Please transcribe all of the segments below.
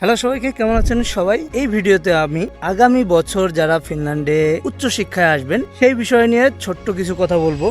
Hello সবাইকে, কেমন আছেন সবাই? এই ভিডিওতে আমি আগামী বছর যারা ফিনল্যান্ডে উচ্চশিক্ষায় আসবেন, সেই বিষয় নিয়ে ছোট্ট কিছু কথা বলব।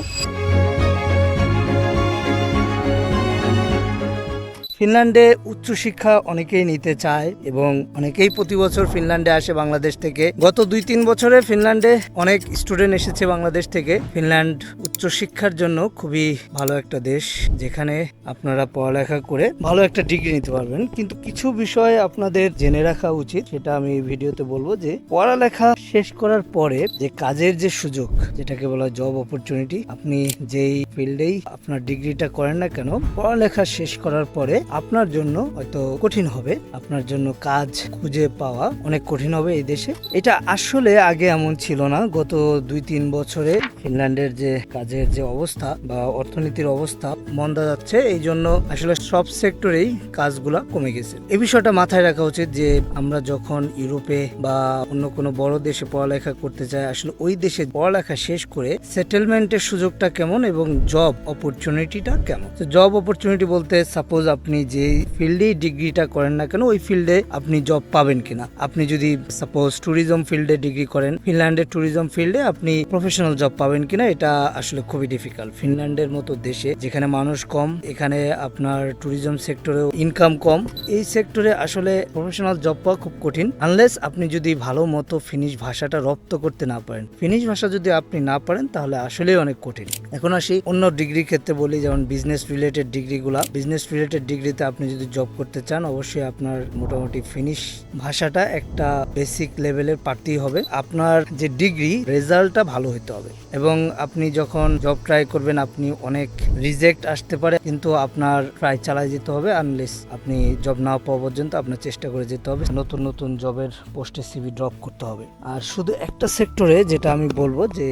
ফিনল্যান্ডে উচ্চশিক্ষা অনেকেই নিতে চায় এবং অনেকেই প্রতি বছর ফিনল্যান্ডে আসে বাংলাদেশ থেকে। গত দুই তিন বছরে ফিনল্যান্ডে অনেক স্টুডেন্ট এসেছে বাংলাদেশ থেকে। ফিনল্যান্ড উচ্চশিক্ষার জন্য খুবই ভালো একটা দেশ, যেখানে আপনারা পড়ালেখা করে ভালো একটা ডিগ্রি নিতে পারবেন। কিন্তু কিছু বিষয় আপনাদের জেনে রাখা উচিত, সেটা আমি ভিডিওতে বলব যে, পড়ালেখা শেষ করার পরে যে কাজের যে সুযোগ, যেটাকে বলা জব অপরচুনিটি আপনি যেই ফিল্ডেই আপনার ডিগ্রিটা করেন না কেন, পড়ালেখা শেষ করার পরে আপনার জন্য হয়তো কঠিন হবে। আপনার জন্য কাজ খুঁজে পাওয়া অনেক কঠিন হবে এই দেশে। এটা আসলে আগে এমন ছিল না। গত দুই তিন বছরে ফিনল্যান্ডের যে কাজের যে অবস্থা বা অর্থনীতির অবস্থা মন্দা যাচ্ছে, এই জন্য আসলে সব সেক্টরেই কাজগুলা কমে গেছে। এই বিষয়টা মাথায় রাখা উচিত যে আমরা যখন ইউরোপে বা অন্য কোনো বড় দেশে পড়ালেখা করতে চাই আসলে ওই দেশে পড়ালেখা শেষ করে সেটেলমেন্টের সুযোগটা কেমন এবং জব অপরচুনিটিটা কেমন? জব অপরচুনিটি বলতে সাপোজ আপনি যে ফিল্ডেই ডিগ্রিটা করেন না কেন, ওই ফিল্ডে আপনি জব পাবেন কিনা? আপনি যদি সাপোজ ট্যুরিজম ফিল্ডে ডিগ্রি করেন, ফিনল্যান্ডের ট্যুরিজম ফিল্ডে আপনি প্রফেশনাল জব পাবেন কিনা, এটা আসলে খুবই ডিফিকাল্ট ফিনল্যান্ডের মতো দেশে যেখানে মানুষ কম, এখানে আপনার ট্যুরিজম সেক্টরেও ইনকাম কম, এই সেক্টরে আসলে প্রফেশনাল জব পাওয়া খুব কঠিন আনলেস আপনি যদি ভালো মতো ফিনিশ ভাষাটা রপ্ত করতে না পারেন। ফিনিশ ভাষা যদি আপনি না পারেন, তাহলে আসলেই অনেক কঠিন। এখন আসি অন্য ডিগ্রি ক্ষেত্রে বলি, যেমন বিজনেস রিলেটেড ডিগ্রিগুলা বিজনেস রিলেটেড ডিগ্রিতে আপনি যদি জব করতে চান, অবশ্যই আপনার মোটামুটি ফিনিশ ভাষাটা একটা বেসিক লেভেলের পারতেই হবে। আপনার যে ডিগ্রি রেজাল্টটা ভালো হতে হবে। এবং আপনি যখন জব ট্রাই করবেন, আপনি অনেক রিজেক্ট আসতে পারে, কিন্তু আপনার ট্রাই চালাই যেতে হবে আনলেস আপনি জব না পাওয়া পর্যন্ত আপনার চেষ্টা করে যেতে হবে। নতুন নতুন জবের পোস্টে সিভি ড্রপ করতে হবে। আর শুধু একটা সেক্টরে যেটা আমি বলব যে,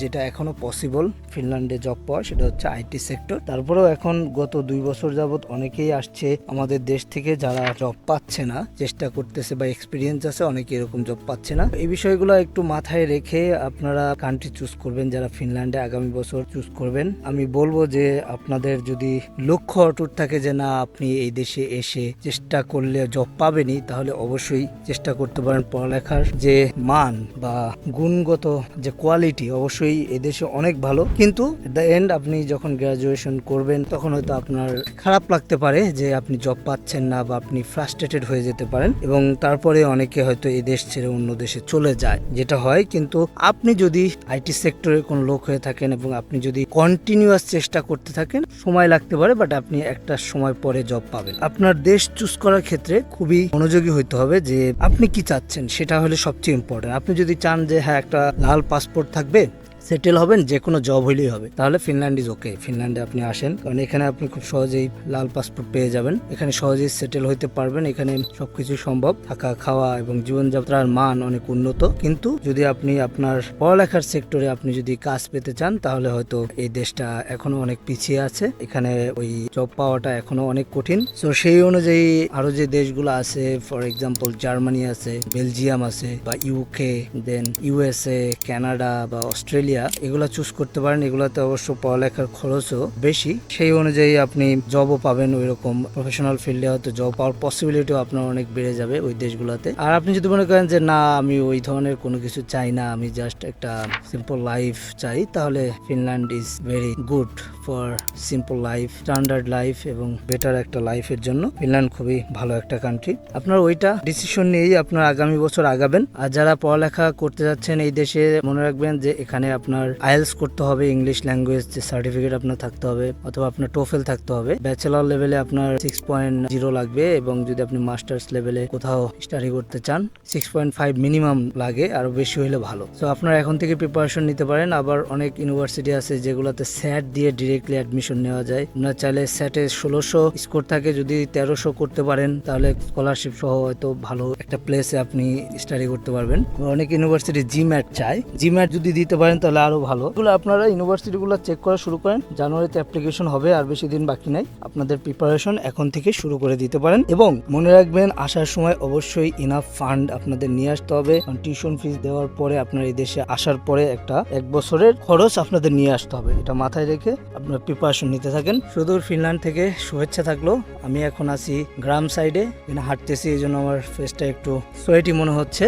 যেটা এখনও পসিবল ফিনল্যান্ডে জব পাওয়া, সেটা হচ্ছে আইটি সেক্টর তারপরেও এখন গত দুই বছর যাবত অনেকেই আসছে, আমাদের দেশ থেকে যারা জব পাচ্ছে না, চেষ্টা করতেছে বা এক্সপিরিয়েন্স আছে, অনেকে এরকম জব পাচ্ছে না। এই বিষয়গুলো একটু মাথায় রেখে আপনারা কান্ট্রি চুজ করবেন, যারা ফিনল্যান্ডে আগামী বছর চুজ করবেন। আমি বলব যে, আপনাদের যদি লক্ষ্য অটুট থাকে যে, না, আপনি এই দেশে এসে চেষ্টা করলে জব পাবেনই, তাহলে অবশ্যই চেষ্টা করতে পারেন পড়ালেখার যে মান বা গুণগত যে কোয়ালিটি অবশ্যই এদেশে অনেক ভালো। কিন্তু দ্য এন্ড আপনি যখন গ্রাজুয়েশন করবেন, তখন হয়তো আপনার খারাপ লাগতে পারে। যে আপনি জব পাচ্ছেন না বা আপনি ফ্রাস্ট্রেটেড হয়ে যেতে পারেন এবং তারপরে অনেকে হয়তো এই দেশ ছেড়ে অন্য দেশে চলে যায়। যেটা হয় কিন্তু আপনি যদি আইটি সেক্টরে কোনো লোক হয়ে থাকেন এবং আপনি যদি কন্টিনিউয়াস চেষ্টা করতে থাকেন, সময় লাগতে পারে বাট আপনি একটা সময় পরে জব পাবেন। আপনার দেশ চুজ করার ক্ষেত্রে খুবই মনোযোগী হইতে হবে যে আপনি কি চাচ্ছেন, সেটা হলে সবচেয়ে ইম্পর্টেন্ট আপনি যদি চান যে হ্যাঁ একটা লাল পাসপোর্ট থাকবে সেটেল হবেন, যে কোনো জব হইলেই হবে। তাহলে ফিনল্যান্ড ইজ ওকে ফিনল্যান্ডে আপনি আসেন, কারণ এখানে আপনি খুব সহজেই লাল পাসপোর্ট পেয়ে যাবেন। এখানে সহজেই সেটেল হইতে পারবেন, এখানে সবকিছু সম্ভব। থাকা, খাওয়া এবং জীবনযাত্রার মান অনেক উন্নত। কিন্তু যদি আপনি আপনার পড়ালেখার সেক্টরে আপনি যদি কাজ পেতে চান, তাহলে হয়তো এই দেশটা এখনও অনেক পিছিয়ে আছে। এখানে ওই জব পাওয়াটা এখনও অনেক কঠিন। তো সেই অনুযায়ী আরও যে দেশগুলো আছে ফর এক্সাম্পল জার্মানি আছে বেলজিয়াম আছে বা ইউকে দেন ইউএসএ কানাডা বা অস্ট্রেলিয়া এগুলা চুজ করতে পারেন, এগুলাতে অবশ্য পড়ালেখার খরচও বেশি। সেই অনুযায়ী আপনি জবও পাবেন ওই রকম প্রফেশনাল ফিল্ডে হয়তো জব পাওয়ার পসিবিলিটিও আপনার অনেক বেড়ে যাবে ওই দেশগুলোতে। আর আপনি যদি মনে করেন যে, না, আমি ওই ধরনের কোনো কিছু চাই না, আমি জাস্ট একটা সিম্পল লাইফ চাই, তাহলে Finland is very good for simple life standard life এবং বেটার একটা লাইফের জন্য ফিনল্যান্ড খুবই ভালো একটা কান্ট্রি আপনার ওইটা ডিসিশন নিয়েই আপনার আগামী বছর আগাবেন। আর যারা পড়ালেখা করতে যাচ্ছেন এই দেশে, মনে রাখবেন যে এখানে আপনার আইএলস করতে হবে ইংলিশ ল্যাঙ্গুয়েজ যে সার্টিফিকেট আপনার থাকতে হবে, অথবা আপনার টোফেল থাকতে হবে। ব্যাচেলর লেভেলে আপনার সিক্স পয়েন্ট জিরো লাগবে এবং যদি আপনি মাস্টার্স লেভেলে কোথাও স্টাডি করতে চান সিক্স পয়েন্ট ফাইভ মিনিমাম লাগে, আরও বেশি হলে ভালো। তো আপনারা এখন থেকে প্রিপারেশন নিতে পারেন। আবার অনেক ইউনিভার্সিটি আছে যেগুলোতে স্যাট দিয়ে ডিরেক্টলি অ্যাডমিশন নেওয়া যায়। আপনারা চাইলে স্যাটে ষোলোশো স্কোর থাকে। যদি তেরোশো করতে পারেন, তাহলে স্কলারশিপ সহ হয়তো ভালো একটা প্লেসে আপনি স্টাডি করতে পারবেন। অনেক ইউনিভার্সিটি জিম্যাট চায়। জিম্যাট যদি দিতে পারেন, তাহলে তাহলে আরও ভালো। এগুলো আপনারা ইউনিভার্সিটিগুলো চেক করা শুরু করেন। জানুয়ারিতে অ্যাপ্লিকেশন হবে, আর বেশি দিন বাকি নাই। আপনাদের প্রিপারেশন এখন থেকে শুরু করে দিতে পারেন। এবং মনে রাখবেন, আসার সময় অবশ্যই ইনাফ ফান্ড আপনাদের নিয়ে আসতে হবে। কারণ টিউশন ফিস দেওয়ার পরে আপনার এই দেশে আসার পরে একটা এক বছরের খরচ আপনাদের নিয়ে আসতে হবে। এটা মাথায় রেখে আপনার প্রিপারেশন নিতে থাকেন। সুদূর ফিনল্যান্ড থেকে শুভেচ্ছা থাকল। আমি এখন আছি গ্রাম সাইডে হাঁটতেছি, এই জন্য আমার ফেসটা একটু সোয়েটি মনে হচ্ছে।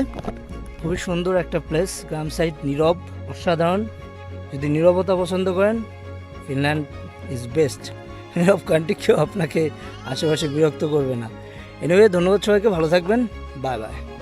খুবই সুন্দর একটা প্লেস গ্রাম সাইড নীরব, অসাধারণ। যদি নীরবতা পছন্দ করেন ফিনল্যান্ড ইজ বেস্ট নীরব কান্ট্রি কেউ আপনাকে আশেপাশে বিরক্ত করবে না। এনিওয়ে ধন্যবাদ সবাইকে, ভালো থাকবেন। Bye bye